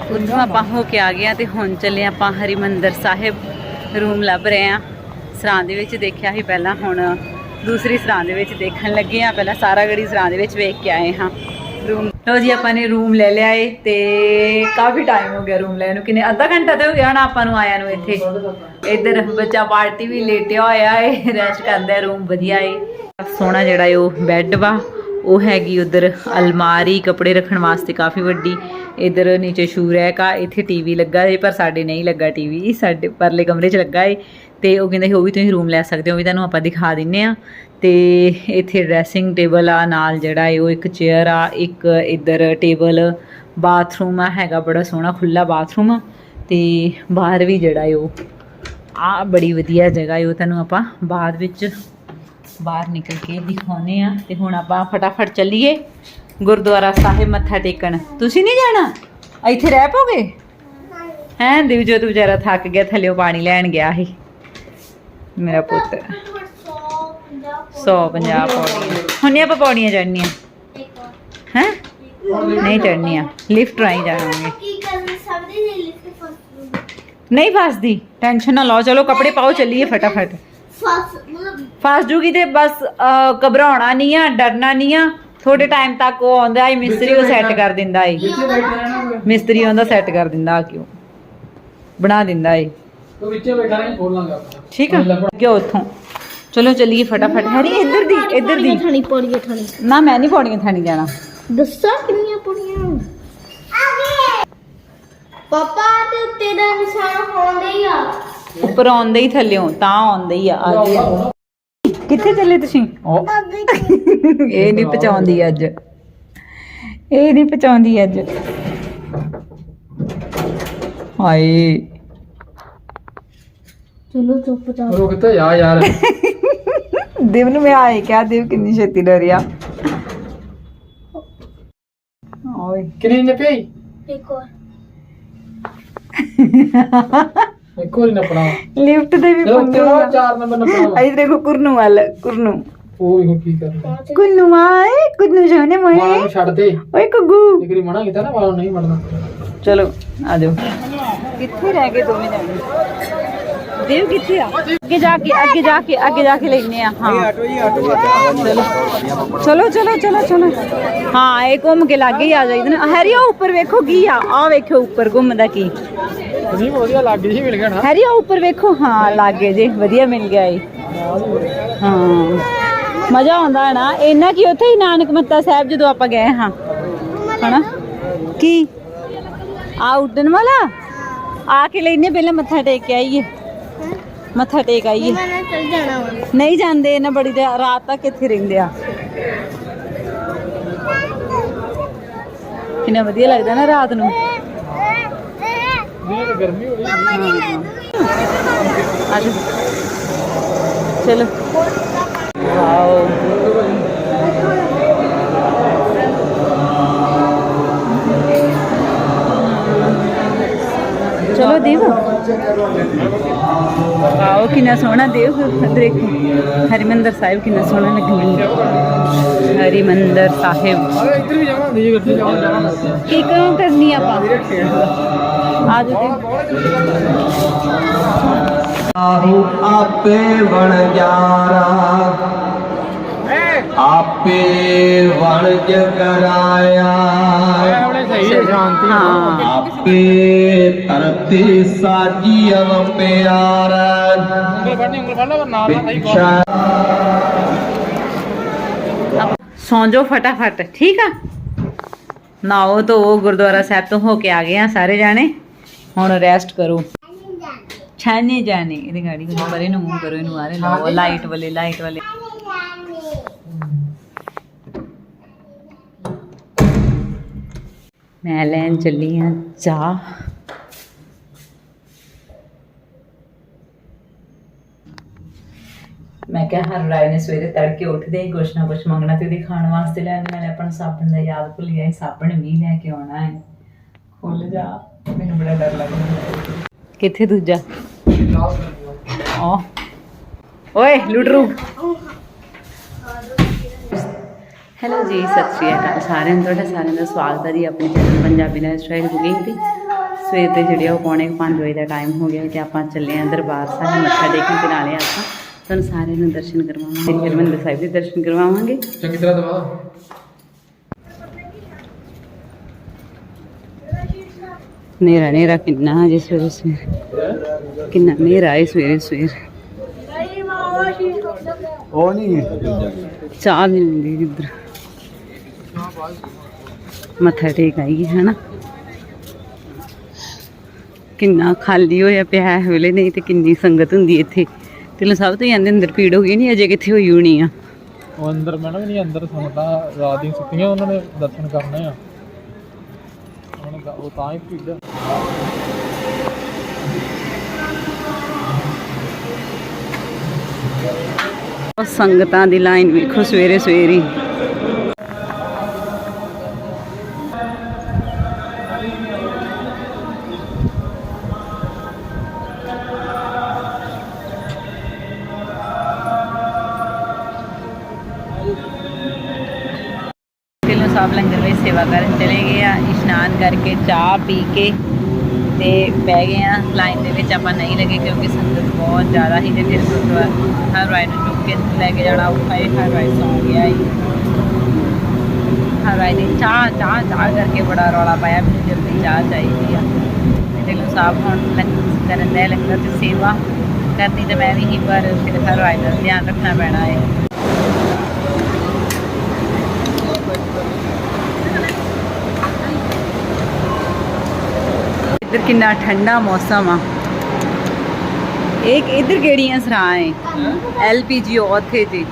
ਉੱਥੋਂ ਆਪਾਂ ਹੋ ਕੇ ਆ ਗਏ ਆ ਤੇ ਹੁਣ ਚੱਲੇ ਆਪਾਂ ਹਰਿਮੰਦਰ ਸਾਹਿਬ, ਰੂਮ ਲੱਭ ਰਹੇ ਆ ਸਰਾਂ ਦੇ ਵਿੱਚ ਦੇਖਿਆ ਸੀ ਪਹਿਲਾਂ, ਹੁਣ ਦੂਸਰੀ ਸਰਾਂ ਦੇ ਵਿੱਚ ਦੇਖਣ ਲੱਗੇ ਆ ਪਹਿਲਾਂ ਸਾਰਾ ਗੜੀ ਸਰਾਂ ਦੇ ਵਿੱਚ ਵੇਖ ਕੇ ਆਏ ਹਾਂ। ਰੂਮ ਲੋ ਜੀ, ਆਪਾਂ ਨੇ ਰੂਮ ਲੈ ਲਿਆ ਏ ਤੇ ਕਾਫੀ ਟਾਈਮ ਹੋ ਗਿਆ ਰੂਮ ਲੈਣ ਨੂੰ। ਕਿੰਨੇ ਅੱਧਾ ਘੰਟਾ ਤੇ ਹੋ ਗਿਆ ਨਾ ਆਪਾਂ ਨੂੰ ਆਇਆ ਨੂੰ ਇੱਥੇ। ਇੱਧਰ ਬੱਚਾ ਪਾਰਟੀ ਵੀ ਲੇਟਿਆ ਹੋਇਆ ਏ ਰੈਸਟ ਕਰਦਾ ਰੂਮ ਵਧੀਆ ਏ। ਸੋਹਣਾ ਜਿਹੜਾ ਏ ਉਹ ਬੈੱਡ ਵਾ। ਉਹ ਹੈਗੀ ਉਧਰ ਅਲਮਾਰੀ, ਕੱਪੜੇ ਰੱਖਣ ਵਾਸਤੇ ਕਾਫੀ ਵੱਡੀ। ਇਧਰ ਨੀਚੇ ਸ਼ੂ ਰੈਕ ਆ, ਇੱਥੇ ਟੀਵੀ ਲੱਗਾ ਹੈ ਪਰ ਸਾਡੇ ਨਹੀਂ ਲੱਗਾ ਟੀਵੀ ਸਾਡੇ ਪਰਲੇ ਕਮਰੇ 'ਚ ਲੱਗਾ ਹੈ ਤੇ ਉਹ ਕਹਿੰਦੇ ਉਹ ਵੀ ਤੁਸੀਂ ਰੂਮ ਲੈ ਸਕਦੇ ਹੋ, ਉਹ ਵੀ ਤੁਹਾਨੂੰ ਆਪਾਂ ਦਿਖਾ ਦਿੰਨੇ ਆ। ਤੇ ਇੱਥੇ ਡਰੈਸਿੰਗ ਟੇਬਲ ਆ, ਨਾਲ ਜਿਹੜਾ ਹੈ ਉਹ ਇੱਕ ਚੇਅਰ ਆ, ਇੱਕ ਇਧਰ ਟੇਬਲ, ਬਾਥਰੂਮ ਆ, ਹੈਗਾ ਬੜਾ ਸੋਹਣਾ ਖੁੱਲਾ ਬਾਥਰੂਮ। ਆ ਤੇ ਬਾਹਰ ਵੀ ਜਿਹੜਾ ਹੈ ਉਹ, ਆ ਬੜੀ ਵਧੀਆ ਜਗ੍ਹਾ ਏ, ਉਹ ਤੁਹਾਨੂੰ ਆਪਾਂ ਬਾਅਦ ਵਿੱਚ ਬਾਹਰ ਨਿਕਲ ਕੇ ਦਿਖਾਉਨੇ ਆ ਤੇ ਹੁਣ ਆਪਾਂ ਫਟਾਫਟ ਚੱਲੀਏ ਗੁਰਦੁਆਰਾ ਸਾਹਿਬ ਮੱਥਾ ਟੇਕਣ। ਤੁਸੀਂ ਨਹੀਂ ਜਾਣਾ? ਇੱਥੇ ਰਹਿ ਪੋਗੇ? ਹੈਂ ਦਿਵਜੋਤ ਵਿਚਾਰਾ ਥੱਕ ਗਿਆ, ਥੱਲਿਓ ਪਾਣੀ ਲੈਣ ਗਿਆ ਸੀ ਮੇਰਾ ਪੁੱਤ। 150 ਪੌੜੀਆਂ। ਹੁਣ ਆਪਾਂ ਪੌੜੀਆਂ ਚੜਨੀਆਂ ਹੈ? ਨਹੀਂ ਚੜਨੀਆਂ ਲਿਫਟ ਰਾਹੀਂ ਜਾਵਾਂਗੇ। ਨਹੀਂ ਫਸਦੀ। ਟੈਨਸ਼ਨ ਨਾ ਲਓ। ਚਲੋ ਕੱਪੜੇ ਪਾਓ, ਚੱਲੀਏ ਫਟਾਫਟ। ਫਸਟ ਮਤਲਬ ਫਸ ਜੂਗੀ ਤੇ ਬਸ ਅਹ, ਘਬਰਾਉਣਾ ਨਹੀਂ ਆ ਡਰਨਾ ਨਹੀਂ ਆ। ਥੋੜੇ ਟਾਈਮ ਤੱਕ ਉਹ ਆਉਂਦਾ ਏ ਮਿਸਤਰੀ ਉਹ ਸੈੱਟ ਕਰ ਦਿੰਦਾ ਏ ਮਿਸਤਰੀ ਆਉਂਦਾ ਸੈੱਟ ਕਰ ਦਿੰਦਾ ਆ ਕਿਉਂ? ਬਣਾ ਦਿੰਦਾ ਏ ਤੂੰ ਵਿੱਚੇ ਬੈਠਾ ਨਹੀਂ ਖੋਲ ਲਾਂਗਾ ਆਪਾਂ। ਠੀਕ ਆ। ਕਿਉਂ ਉੱਥੋਂ? ਚਲੋ ਚੱਲੀਏ ਫਟਾਫਟ। ਹੈਰੀ ਇੱਧਰ ਦੀ ਇੱਧਰ ਦੀ। ਠਣੀ ਪੌੜੀਆਂ ਠਣੀ ਨਾ ਮੈਂ ਨਹੀਂ ਪੌੜੀਆਂ ਥਾਣੀ ਜਾਣਾ। ਦੱਸਾਂ ਕਿੰਨੀਆਂ ਪੌੜੀਆਂ ਪਾਪਾ ਤੇ ਤੇਰਾ ਨਿਸ਼ਾਨ ਹੋਉਂਦੇ ਹੀ ਆ। ਉੱਪਰ ਆਉਂਦੇ ਹੀ ਥੱਲਿਓਂ ਤਾਂ ਆਉਂਦੇ ਹੀ ਆ ਆ ਗਏ। ਆ। ਕਿੱਥੇ ਚੱਲੇ ਤੁਸੀਂ? ਇਹ ਨਹੀਂ ਪਹੁੰਚਾਉਂਦੀ ਅੱਜ। ਇਹ ਨਹੀਂ ਪਹੁੰਚਾਉਂਦੀ ਅੱਜ। ਹਾਏ। ਚਲੋ ਚੁੱਪ ਜਾ ਰੁਕ ਤਾਂ ਜਾ ਯਾਰ? ਦਿਵ ਨੂੰ ਮੈਂ ਆਏ ਕਿਹਾ ਦਿਵ ਕਿੰਨੀ ਛੇਤੀ ਡਰਿਆ ਓਏ। ਕਿੰਨੇ ਨੇ ਪਈ? ਇੱਕ ਹੋਰ। ਇੱਕ ਹੀ ਨਪਣਾ ਲਿਫਟ ਤੇ ਵੀ ਚਲੋ ਪੰਗੇ ਚਲੋ ਆ। ਚਾਰ ਨੰਬਰ ਨਪਣਾ ਆਈ ਦੇਖੋ ਕੁਰਨੂ ਵੱਲ ਕੁਰਨੂ। ਉਹ ਵੀ ਕੀ ਕਰਦਾ ਕੁਰਨੂ ਆਏ ਕੁਰਨੂ ਜਾਨੇ ਮਾਂ ਮੋਏ ਨੂੰ ਛੱਡ ਦੇ। ਓਏ ਕੁਗੂ ਇੱਕ ਵਾਰੀ ਮਨਾ ਕੀਤਾ ਨਾ ਵਾਲ ਨਹੀਂ ਮੜਨਾ। ਚਲੋ ਆ ਜਾਓ। ਕਿੱਥੇ ਰਹਿ ਗਏ ਦੋਵੇਂ ਜਾਣੇ? ਦੇਵ ਕਿੱਥੇ ਆ? ਅੱਗੇ ਜਾ ਕੇ ਅੱਗੇ ਜਾ ਕੇ ਅੱਗੇ ਜਾ ਕੇ ਲੈਨੇ ਆ ਹਾਂ। ਚਲੋ। ਚਲੋ ਚਲੋ ਚਲੋ ਹਾਂ ਇਹ ਘੁੰਮ ਕੇ ਲੱਗੇ ਹੀ ਆ ਜਾਈਦਾ ਨਾ। ਹੈਰੀ ਉਹ ਉੱਪਰ ਵੇਖੋ ਕੀ ਆ। ਆ ਵੇਖੋ ਉੱਪਰ ਘੁੰਮਦਾ ਕੀ। ਨਹੀਂ ਵਧੀਆ ਲੱਗ ਗਈ ਮਿਲ ਗਿਆ ਨਾ? ਹੈਰੀ ਉਹ ਉੱਪਰ ਵੇਖੋ। ਹਾਂ, ਲੱਗੇ ਜੇ, ਵਧੀਆ ਮਿਲ ਗਿਆ ਏ। ਹਾਂ। ਮਜ਼ਾ ਆਉਂਦਾ ਹੈ ਨਾ। ਇੰਨਾ ਕੀ ਉੱਥੇ ਹੀ ਨਾਨਕ ਮੱਤਾ ਸਾਹਿਬ ਜਦੋਂ ਆਪਾਂ ਗਏ ਹਾਂ। ਹਨਾ? ਕੀ? ਆ ਉੱਡਣ ਵਾਲਾ? ਆ ਕੇ ਲੈਨੇ ਪਹਿਲਾਂ ਮੱਥਾ ਟੇਕ ਕੇ ਆਈਏ। ਮੱਥਾ ਟੇਕ ਆਈਏ। ਨਹੀਂ ਜਾਂਦੇ ਇਹਨਾਂ ਬੜੀ ਰਾਤ ਤੱਕ ਇੱਥੇ ਰਹਿੰਦੇ ਆ। ਕਿੰਨਾ ਵਧੀਆ ਲੱਗਦਾ ਨਾ ਰਾਤ ਨੂੰ ਨਹੀਂ ਤਾਂ ਗਰਮੀ ਹੋ ਰਹੀ ਆਜੋ ਚਲੋ। ਵਾਓ ਚਲੋ ਦੇਵ। ਆਓ, ਕਿੰਨਾ ਸੋਹਣਾ ਦੇਵ ਦੇਖੋ ਹਰਿਮੰਦਰ ਸਾਹਿਬ ਕਿੰਨਾ ਸੋਹਣਾ ਲੱਗਣੀ ਹਰਿਮੰਦਰ ਸਾਹਿਬ। ਅਰੇ ਇੱਧਰ ਕੀ ਕਿਉਂ ਕਰਨੀ ਆਪਾਂ? ਆ ਜਾਓ ਆਹੂ ਆਪੇ ਵਣਜਾਰਾ ਆਪੇ ਵਣਜ ਕਰਾਇਆ। ਆਪੇ ਧਰਤੀ ਸਾਜੀ ਅਵ ਪਿਆਰਾ। ਸੌਂ ਜਾਓ ਫਟਾਫਟ ਠੀਕ ਆ? ਨਾਓ ਧੋ ਗੁਰਦੁਆਰਾ ਸਾਹਿਬ ਤੋਂ ਹੋ ਕੇ ਆ ਗਏ ਆ ਸਾਰੇ ਜਾਣੇ। ਹੁਣ ਰੈਸਟ ਕਰੋ। ਛਾਨੇ ਜਾਣੇ। ਇਹਦੀ ਗਾੜੀ ਨੂੰ ਪਰੇ ਨੂੰ ਮੂੰਹ ਕਰੋ ਇਹਨੂੰ ਆਰੇ ਲਾਓ ਲਾਈਟ ਵਾਲੇ ਲਾਈਟ ਵਾਲੇ। ਮੈਂ ਲੈਣ ਚੱਲੀ ਆ ਚਾਹ। ਮੈਂ ਕਿਹਾ ਹਰ ਰਾਏ ਨੇ ਸਵੇਰੇ ਤੜਕੇ ਉੱਠਦੇ ਹੀ ਕੁਛ ਨਾ ਕੁਛ ਮੰਗਣਾ ਤੇ ਉਹਦੇ ਖਾਣ ਵਾਸਤੇ ਲੈਣ ਨਾਲੇ ਆਪਣਾ ਸਾਬਣ ਦਾ ਯਾਦ ਭੁੱਲ ਗਿਆ ਸਾਬਣ ਵੀ ਲੈ ਕੇ ਆਉਣਾ ਹੈ। ਖੁੱਲ ਜਾ ਮੈਨੂੰ ਬੜਾ ਡਰ ਲੱਗਦਾ। ਕਿੱਥੇ ਦੂਜਾ? ਆ ਓਏ ਲੁੱਟਰੂ ਹੈਲੋ ਜੀ ਸਤਿ ਸ਼੍ਰੀ ਅਕਾਲ ਸਾਰਿਆਂ ਨੂੰ ਤੁਹਾਡਾ ਸਾਰਿਆਂ ਦਾ ਸਵਾਗਤ ਹੈ ਜੀ ਆਪਣੇ channel Punjabi lifestyle cooking ਤੇ। ਸਵੇਰ ਦੇ ਜਿਹੜੇ ਉਹ ਪੌਣੇ 5 ਵਜੇ ਦਾ ਟਾਈਮ ਹੋ ਗਿਆ ਤੇ ਆਪਾਂ ਚੱਲੇ ਆਂ ਦਰਬਾਰ ਸਾਹਿਬ ਮੱਥਾ ਟੇਕਣ ਤੇ ਨਾਲੇ ਆਪਾਂ ਤੁਹਾਨੂੰ ਸਾਰਿਆਂ ਨੂੰ ਦਰਸ਼ਨ ਕਰਵਾਵਾਂਗੇ ਸ੍ਰੀ ਹਰਿਮੰਦਰ ਸਾਹਿਬ ਦੇ ਦਰਸ਼ਨ ਕਰਵਾਵਾਂਗੇ। ਚੰਗੀ ਤਰ੍ਹਾਂ ਦਵਾ ਨੇਰਾ ਨੇਰਾ ਕਿੰਨਾ ਹਜੇ ਸਵੇਰੇ ਸਵੇਰੇ। ਕਿੰਨਾ ਨੇਰਾ ਹੈ ਸਵੇਰੇ ਸਵੇਰੇ। ਉਹ ਨਹੀਂ ਚਾਹ ਵੀ ਲੈਂਦੀ ਇੱਧਰ। ਮੱਥਾ ਟੇਕ ਆਈ ਹੈ ਨਾ ਕਿੰਨਾ ਖਾਲੀ ਹੋਇਆ ਪਿਆ ਹੈ ਵੇਲੇ ਨਹੀਂ ਤੇ ਕਿੰਨੀ ਸੰਗਤ ਹੁੰਦੀ ਇੱਥੇ। ਤੇ ਸਭ ਤੋਂ ਜਾਂਦੇ ਅੰਦਰ ਭੀੜ ਹੋ ਗਈ ਨਹੀਂ ਅਜੇ ਕਿੱਥੇ ਹੋਈ ਹੋਣੀ ਆ? ਉਹ ਅੰਦਰ ਮੈਡਮ ਨਹੀਂ ਅੰਦਰ ਸੁਣਦਾ ਰਾਤ ਦੀਆਂ ਸੁੱਤੀਆਂ ਉਹਨਾਂ ਨੇ ਦਰਸ਼ਨ ਕਰਨੇ ਆ। ਉਹ ਤਾਂ ਹੀ ਭੀੜ ਸੰਗਤਾਂ ਦੀ ਲਾਈਨ ਵੇਖੋ ਸਵੇਰੇ ਸਵੇਰੇ ਸਾਹਿਬ ਲੰਗਰ ਵਿੱਚ ਸੇਵਾ ਕਰਨ ਚਲੇ ਗਏ ਆ, ਇਸ਼ਨਾਨ ਕਰਕੇ ਚਾਹ ਪੀ ਕੇ ਤੇ ਬਹਿ ਗਏ ਆ। ਲਾਈਨ ਦੇ ਵਿੱਚ ਆਪਾਂ ਨਹੀਂ ਲੱਗੇ ਕਿਉਂਕਿ ਸੰਗਤ ਬਹੁਤ ਜ਼ਿਆਦਾ ਸੀ ਤੇ ਫਿਰ ਗੁਰਦੁਆਰਾ ਹਰ ਰਾਏ ਨੂੰ ਚੁੱਕ ਕੇ ਲੈ ਕੇ ਜਾਣਾ ਔਖਾ ਹੈ, ਹਰ ਰਾਏ ਸੌਂ ਗਿਆ ਹੀ। ਹਰ ਰਾਏ ਨੇ ਚਾਹ ਚਾਹ ਚਾਹ ਕਰਕੇ ਬੜਾ ਰੌਲਾ ਪਾਇਆ, ਮੈਨੂੰ ਜਲਦੀ ਚਾਹ ਚਾਹੀਦੀ ਆ। ਤੇ ਢਿੱਲੋਂ ਸਾਹਿਬ ਹੁਣ ਲੰਗਰ ਕਰਨ ਦੇ ਲੰਗਰ ਤੇ ਸੇਵਾ ਕਰਨੀ ਤਾਂ ਮੈਂ ਵੀ ਹੀ ਪਰ ਫਿਰ ਹਰ ਰਾਏ ਦਾ ਧਿਆਨ ਰੱਖਣਾ ਪੈਣਾ ਹੈ। ਇੱਧਰ ਕਿੰਨਾ ਠੰਡਾ ਮੌਸਮ ਆ। ਇੱਕ ਇੱਧਰ ਕਿਹੜੀਆਂ ਸਰਾਂ ਹੈ ਐਲਪੀਜੀ ਉੱਥੇ ਤੇ।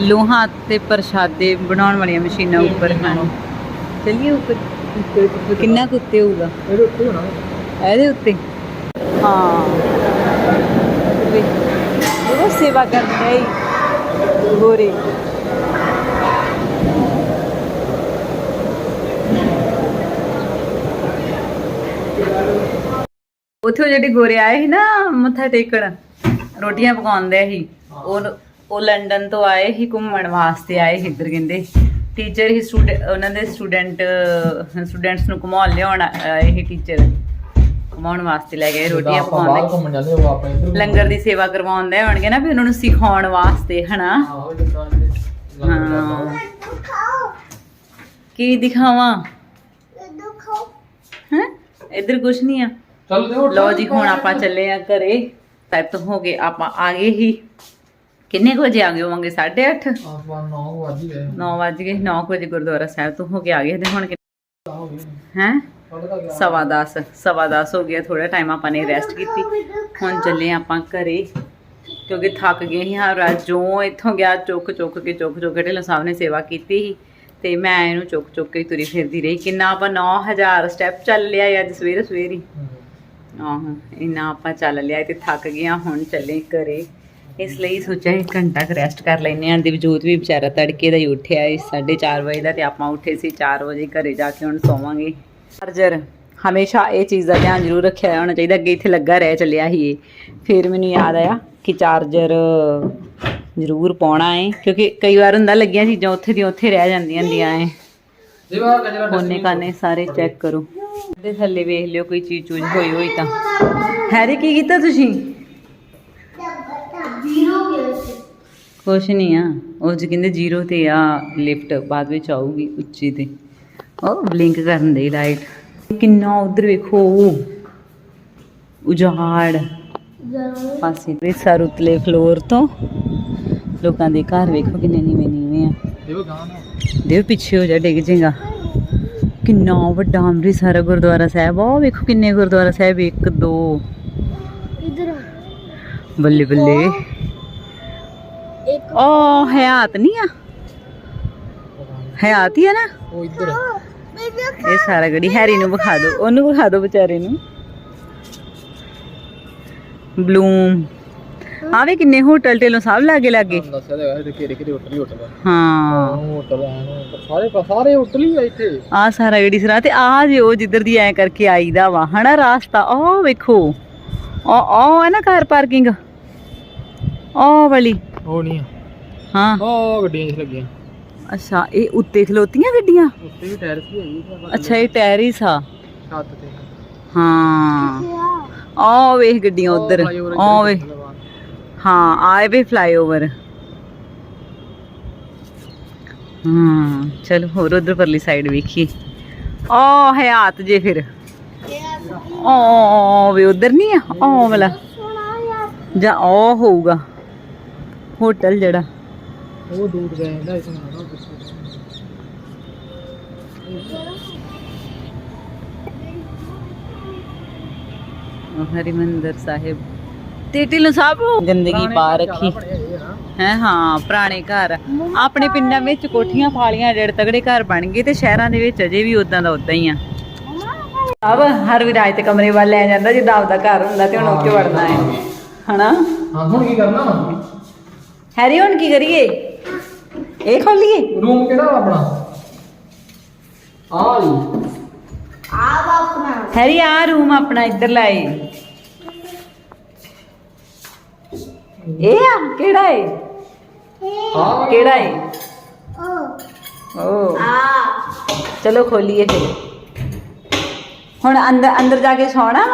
ਲੋਹਾ ਤੇ ਪ੍ਰਸ਼ਾਦੇ ਬਣਾਉਣ ਵਾਲੀਆਂ ਮਸ਼ੀਨਾਂ ਉੱਪਰ। ਹਨ ਚੱਲੀਏ ਉੱਪਰ। ਕਿੰਨਾ ਕੁ ਉੱਤੇ ਹੋਊਗਾ? ਇਹਦੇ ਉੱਤੇ ਹੋਣਾ। ਇਹਦੇ ਉੱਤੇ? ਹਾਂ। ਉਹ ਸੇਵਾ ਕਰਦੇ ਗੋਰੇ। ਉੱਥੇ ਉਹ ਜਿਹੜੇ ਗੋਰੇ ਆਏ ਸੀ ਨਾ ਮੱਥਾ ਟੇਕਣ ਰੋਟੀਆਂ ਪਕਾਉਂਦੇ ਸੀ। ਉਹ ਉਹ ਲੰਡਨ ਤੋਂ ਆਏ ਸੀ ਘੁੰਮਣ ਵਾਸਤੇ ਆਏ ਸੀ ਇੱਧਰ ਕਹਿੰਦੇ। ਟੀਚਰ ਹੀ ਸਟੂਡੈਂਟ ਉਹਨਾਂ ਦੇ ਸਟੂਡੈਂਟ ਸਟੂਡੈਂਟਸ ਨੂੰ ਘੁਮਾਉਣ ਲਿਆਉਣ ਆਏ ਸੀ ਟੀਚਰ ਘੁਮਾਉਣ ਵਾਸਤੇ ਲੈ ਗਏ ਰੋਟੀਆਂ ਪਕਾਉਂਦੇ ਘੁੰਮਣ ਜਾਂਦੇ ਉਹ ਆਪਾਂ ਇੱਧਰ ਲੰਗਰ ਦੀ ਸੇਵਾ ਕਰਵਾਉਂਦੇ ਹੋਣਗੇ ਨਾ ਵੀ ਉਹਨਾਂ ਨੂੰ ਸਿਖਾਉਣ ਵਾਸਤੇ ਹਨਾ? ਹਾਂ। ਕੀ ਦਿਖਾਵਾਂ? ਹੈ? ਇੱਧਰ ਕੁਛ ਨਹੀਂ ਆ। ਚੱਲ ਲਓ ਜੀ ਹੁਣ ਆਪਾਂ ਚੱਲੇ ਆ ਘਰੇ। ਸੈੱਟ ਹੋ ਗਏ ਆਪਾਂ ਆ ਗਏ ਹੀ। ਕਿੰਨੇ ਕੁ ਵਜੇ ਆ ਗਏ ਹੋਵਾਂਗੇ? 8:30 ਆਪਾਂ 9 ਵਜ ਗਏ 9 ਵਜ ਗਏ। 9 ਵਜੇ ਗੁਰਦੁਆਰਾ ਸਾਹਿਬ ਤੋਂ ਹੋ ਕੇ ਆ ਗਏ। ਤੇ ਹੁਣ ਹੋ। ਸਵਾ 10 ਸਵਾ 10 ਹੋ ਗਿਆ। ਥੋੜਾ ਟਾਈਮ ਆਪਾਂ ਨੇ ਰੈਸਟ ਕੀਤੀ। ਹੁਣ ਚੱਲੇ ਆਪਾਂ ਘਰੇ। ਕਿਉਂਕਿ ਥੱਕ ਗਏ ਸੀ ਹਾਂ ਰਾਤ ਜੋ ਇੱਥੋਂ ਗਿਆ ਚੁੱਕ ਚੁੱਕ ਕੇ ਚੁੱਕ ਚੁੱਕ ਕੇ ਢਿੱਲੋਂ ਸਾਹਿਬ ਨੇ ਸੇਵਾ ਕੀਤੀ ਸੀ। ਤੇ ਮੈਂ ਇਹਨੂੰ ਚੁੱਕ ਚੁੱਕ ਕੇ ਤੁਰੀ ਫਿਰਦੀ ਰਹੀ। ਕਿੰਨਾ ਆਪਾਂ 9000 ਸਟੈਪ ਚੱਲ ਲਿਆ ਅੱਜ ਸਵੇਰੇ ਸਵੇਰੇ ਹੀ। ਆਹੋ ਇੰਨਾ ਆਪਾਂ ਚੱਲ ਲਿਆ ਤੇ ਥੱਕ ਗਿਆ ਹੁਣ ਚੱਲੇ ਘਰੇ। ਇਸ ਲਈ ਸੋਚਿਆ ਇੱਕ ਘੰਟਾ ਕੁ ਰੈਸਟ ਕਰ ਲੈਨੇ ਆਂ ਦਿਵਜੋਤ ਵੀ ਵਿਚਾਰਾ ਤੜਕੇ ਦਾ ਹੀ ਉੱਠਿਆ ਏ 4:30 ਵਜੇ ਦਾ ਤੇ ਆਪਾਂ ਉੱਠੇ ਸੀ 4 ਵਜੇ ਘਰੇ ਜਾ ਕੇ ਹੁਣ ਸੋਵਾਂਗੇ। ਚਾਰਜਰ ਹਮੇਸ਼ਾ ਇਹ ਚੀਜ਼ ਦਾ ਧਿਆਨ ਜ਼ਰੂਰ ਰੱਖਿਆ ਹੋਣਾ ਚਾਹੀਦਾ ਅੱਗੇ ਇੱਥੇ ਲੱਗਾ ਰਹਿ ਚੱਲਿਆ ਸੀ ਇਹ ਫਿਰ ਮੈਨੂੰ ਯਾਦ ਆਇਆ ਕਿ ਚਾਰਜਰ ਜ਼ਰੂਰ ਪਾਉਣਾ ਏ ਕਿਉਂਕਿ ਕਈ ਵਾਰ ਹੁੰਦਾ ਲੱਗੀਆਂ ਚੀਜ਼ਾਂ ਉੱਥੇ ਦੀ ਉੱਥੇ ਰਹਿ ਜਾਂਦੀਆਂ ਹੁੰਦੀਆਂ ਏ। ਜੀ ਬਾਹਰ ਕਜਰਾ ਕੋਨੇ ਕਾਨੇ ਸਾਰੇ ਚੈੱਕ ਕਰੋ। ਇਹਦੇ ਥੱਲੇ ਵੇਖ ਲਿਓ ਕੋਈ ਚੀਜ਼ ਚੂਜ ਹੋਈ ਹੋਈ ਤਾਂ। ਹੈਰੀ ਕੀ ਕੀਤਾ ਤੁਸੀਂ? ਕੁਛ ਨਹੀਂ ਆ। ਉਹ ਜੀ ਕਹਿੰਦੇ ਜ਼ੀਰੋ ਤੇ ਆ ਲਿਫਟ ਬਾਅਦ ਵਿੱਚ ਆਊਗੀ ਉੱਚੀ ਤੇ। ਉਹ ਬਲਿੰਕ ਕਰਨ ਦੇ ਲਾਈਟ ਕਿੰਨਾ ਉਧਰ ਵੇਖੋ। ਉਜਾੜ। ਪਾਸੇ ਦੇ ਸਰ ਉਤਲੇ ਫਲੋਰ ਤੋਂ। ਲੋਕਾਂ ਦੇ ਘਰ ਵੇਖੋ ਕਿੰਨੇ ਨੀਵੇਂ ਨੀਵੇਂ ਆ ਦੇਵ ਪਿੱਛੇ ਹੋ ਜਾ ਡਿੱਗ ਜਾਏਗਾ ਕਿੰਨਾ ਵੱਡਾ ਅੰਮ੍ਰਿਤਸਰ ਗੁਰਦੁਆਰਾ ਸਾਹਿਬ। ਉਹ ਵੇਖੋ ਕਿੰਨੇ ਗੁਰਦੁਆਰਾ ਸਾਹਿਬ ਇੱਕ ਦੋ। ਇਧਰ ਬੱਲੇ ਬੱਲੇ। ਇੱਕ ਉਹ ਹਯਾਤ ਨਹੀਂ ਆ? ਹਯਾਤ ਹੀ ਆ ਨਾ? ਉਹ ਇੱਧਰ ਇਹ ਸਾਰਾ ਗੜੀ ਹੈਰੀ ਨੂੰ ਵਿਖਾ ਦਿਓ। ਉਹਨੂੰ ਵਿਖਾ ਦਿਓ ਵਿਚਾਰੇ ਨੂੰ। ਬਲੂਮ। ਆ ਵੇ ਕਿੰਨੇ ਹੋਟਲ ਟੇਲੋਂ ਸਭ ਲਾਗੇ ਲਾਗੇ। ਦੱਸਿਆ ਤਾਂ ਹੈਗਾ ਕਿਹੜੇ ਕਿਹੜੇ ਹੋਟਲ ਹੀ ਹੋਟਲ ਆ। ਹਾਂ। ਹੋਟਲ ਆ ਨਾ, ਸਾਰੇ ਸਾਰੇ ਹੋਟਲ ਹੀ ਆ ਇੱਥੇ। ਆ ਸਾਰਾ ਗੜੀ ਸਰਾ ਤੇ ਆ ਜੇ ਉਹ ਜਿੱਧਰ ਦੀ ਐ ਕਰਕੇ ਆਈਦਾ ਵਾ ਹਨਾ ਰਾਸਤਾ ਉਹ ਵੇਖੋ। ਉਹ ਉਹ ਹੈ ਨਾ ਕਾਰ ਪਾਰਕਿੰਗ। ਉਹ ਵਾਲੀ। ਉਹ ਨਹੀਂ ਹਾਂ। ਉਹ ਗੱਡੀਆਂ ਜਿਸ ਲੱਗੀਆਂ। ਅੱਛਾ ਇਹ ਉੱਤੇ ਖਲੋਤੀਆਂ ਗੱਡੀਆਂ? ਉੱਤੇ ਵੀ ਟਾਇਰ ਸੀ ਹੈਗੀ ਅੱਛਾ ਇਹ ਟੈਰਿਸ ਆ ਛੱਤ ਤੇ। ਹਾਂ। ਆ ਵੇਖ ਗੱਡੀਆਂ ਉਧਰ। ਆ ਹਾਂ ਆਏ ਵੇ ਫਲਾਈਓਵਰ ਹਾਂ ਚਲ ਹੋਰ ਉਧਰ ਪਰਲੀ ਸਾਈਡ ਵੇਖੀਏ ਆ ਹਯਾਤ ਜੇ ਫਿਰ ਆ ਵੇ ਉਧਰ ਨਹੀਂ ਆ ਆ ਵਾਲਾ ਸੋਹਣਾ ਯਾਰ ਜਾਂ ਉਹ ਹੋਊਗਾ ਹੋਟਲ ਜਿਹੜਾ ਉਹ ਦੂਰ ਗਏ ਨਾ ਇਸ ਨੂੰ ਹਰਿਮੰਦਰ ਸਾਹਿਬ ਤੇ ਢਿੱਲੋਂ ਸਾਹਿਬ ਗੰਦਗੀ ਪਾ ਰੱਖੀ। ਹੈ ਹਾਂ ਪੁਰਾਣੇ ਘਰ। ਆਪਣੇ ਪਿੰਡਾਂ ਵਿੱਚ ਕੋਠੀਆਂ ਫਾਲੀਆਂ ਡੇਢ ਤਗੜੇ ਘਰ ਬਣ ਗਏ ਤੇ ਸ਼ਹਿਰਾਂ ਦੇ ਵਿੱਚ ਅਜੇ ਵੀ ਉਦਾਂ ਦਾ ਉਦਾਂ ਹੀ ਆ। ਸਭ ਹਰ ਵਿਰਾਜ ਤੇ ਕਮਰੇ ਵੱਲ ਲੈ ਜਾਂਦਾ ਜਿੱਦਾਂ ਆਪਦਾ ਘਰ ਹੁੰਦਾ ਤੇ ਹੁਣ ਉੱਥੇ ਵੜਨਾ ਹੈ। ਹਨਾ? ਹਾਂ ਹੁਣ ਕੀ ਕਰਨਾ? ਹੈਰੀ ਹੁਣ ਕੀ ਕਰੀਏ? ਇਹ ਖੋਲੀਏ ਰੂਮ ਕਿਹੜਾ ਆਪਣਾ? ਆ ਆਪ ਆਪਣਾ ਹੈਰੀ ਆ ਰੂਮ ਆਪਣਾ ਇੱਧਰ ਲਾਏ। ਇਹ ਆ ਕਿਹੜਾ ਏ ਆ ਕਿਹੜਾ ਏ ਉਹ ਓ ਆ ਚਲੋ ਖੋਲੀਏ ਫਿਰ ਹੁਣ ਅੰਦਰ ਅੰਦਰ ਜਾ ਕੇ ਸੌਣਾ